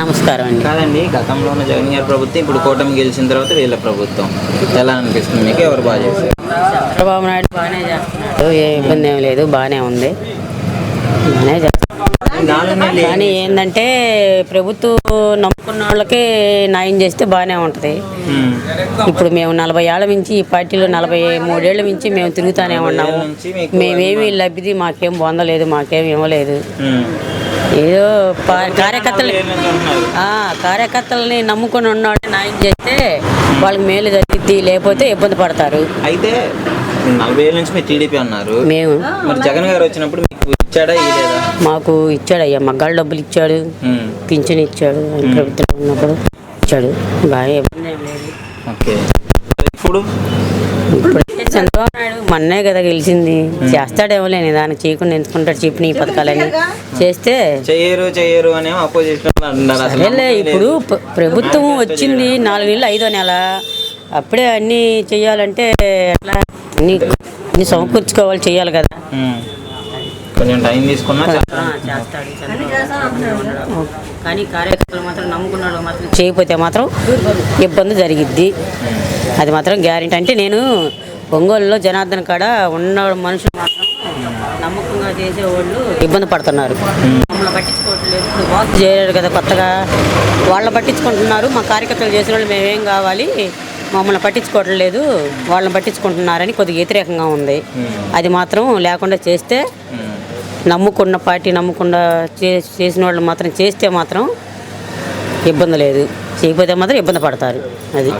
నమస్కారం అండి. కాదండి గతంలో ఉన్న జగన్ గారి ప్రభుత్వం ఇప్పుడు కూటమి గెలిచిన తర్వాత వీళ్ళ ప్రభుత్వం. ఎలా అనిపిస్తుంది మీకు? ఎవరు బాగా చేశారు? చంద్రబాబు నాయుడు బాగానే చేస్తున్నాడు. ఏ ఇబ్బంది ఏం లేదు బాగానే ఉంది. బాగానే చేస్తున్నాడు. కానీ ఏంటంటే ప్రభుత్వం నమ్ముకున్న వాళ్ళకి న్యాయం చేస్తే బాగానే ఉంటుంది. ఇప్పుడు మేము నలభై ఏళ్ళ నుంచి ఈ పార్టీలో నలభై మూడేళ్ళ నుంచి మేము తిరుగుతానే ఉన్నాము. మేమేమి లబ్ధి మాకేం పొందలేదు మాకేం ఇవ్వలేదు. ఏదో కార్యకర్తలు కార్యకర్తలని నమ్ముకొని ఉన్నవాళ్ళు న్యాయం చేస్తే వాళ్ళకి మేలు జరిగిద్ది లేకపోతే ఇబ్బంది పడతారు. అయితే నలభై ఏళ్ళ నుంచి మీరు టీడీపీ అన్నారు. మేము మరి జగన్ గారు వచ్చినప్పుడు మీకు ఇచ్చాడా మాకు ఇచ్చాడు అయ్యా మగ్గాళ్ళ డబ్బులు ఇచ్చాడు. పింఛన్ ఇచ్చాడు ప్రభుత్వం ఉన్నప్పుడు ఇచ్చాడు. బాగా ఇబ్బంది ఏం లేదు. ఓకే. ఇప్పుడు? ఇప్పుడు చంద్రబాబు నాయుడు మొన్నే కదా గెలిచింది. చేస్తాడేమో లేని దాన్ని చేయకుండా ఎంచుకుంటాడు చెప్పిన ఈ పథకాలని. చేస్తే చెయ్యరు చెయ్యరు అని అపోజిషన్ అంటున్నారు. ఇప్పుడు ప్ర- ప్రభుత్వం వచ్చింది నాలుగు నెలలు ఐదో నెల. అప్పుడే అన్నీ చెయ్యాలంటే ఎట్లా? అన్ని అన్ని సమకూర్చుకోవాలి చెయ్యాలి కదా. కొంచెం టైం తీసుకున్నా చేస్తా. చేస్తాడు కానీ కార్యకర్తలు మాత్రం నమ్ముకున్నాడు మాత్రం. చేయకపోతే మాత్రం ఇబ్బంది జరిగిద్ది. అది మాత్రం గ్యారెంటీ. అంటే నేను ఒంగోలులో జనార్దన్ కాడ ఉన్న మనుషులు మాత్రం నమ్మకంగా చేసేవాళ్ళు ఇబ్బంది పడుతున్నారు. మమ్మల్ని పట్టించుకోవట్లేదు. ఇప్పుడు బాగు చేయరు కదా కొత్తగా. వాళ్ళని పట్టించుకుంటున్నారు. మా కార్యకర్తలు చేసిన వాళ్ళు మేమేం కావాలి? మమ్మల్ని పట్టించుకోవట్లేదు. వాళ్ళని పట్టించుకుంటున్నారని కొద్దిగా వ్యతిరేకంగా ఉంది. అది మాత్రం లేకుండా చేస్తే నమ్ముకున్న పార్టీ నమ్ముకుండా చేసిన వాళ్ళు మాత్రం చేస్తే మాత్రం ఇబ్బంది లేదు. చేయకపోతే మాత్రం ఇబ్బంది పడతారు. అది.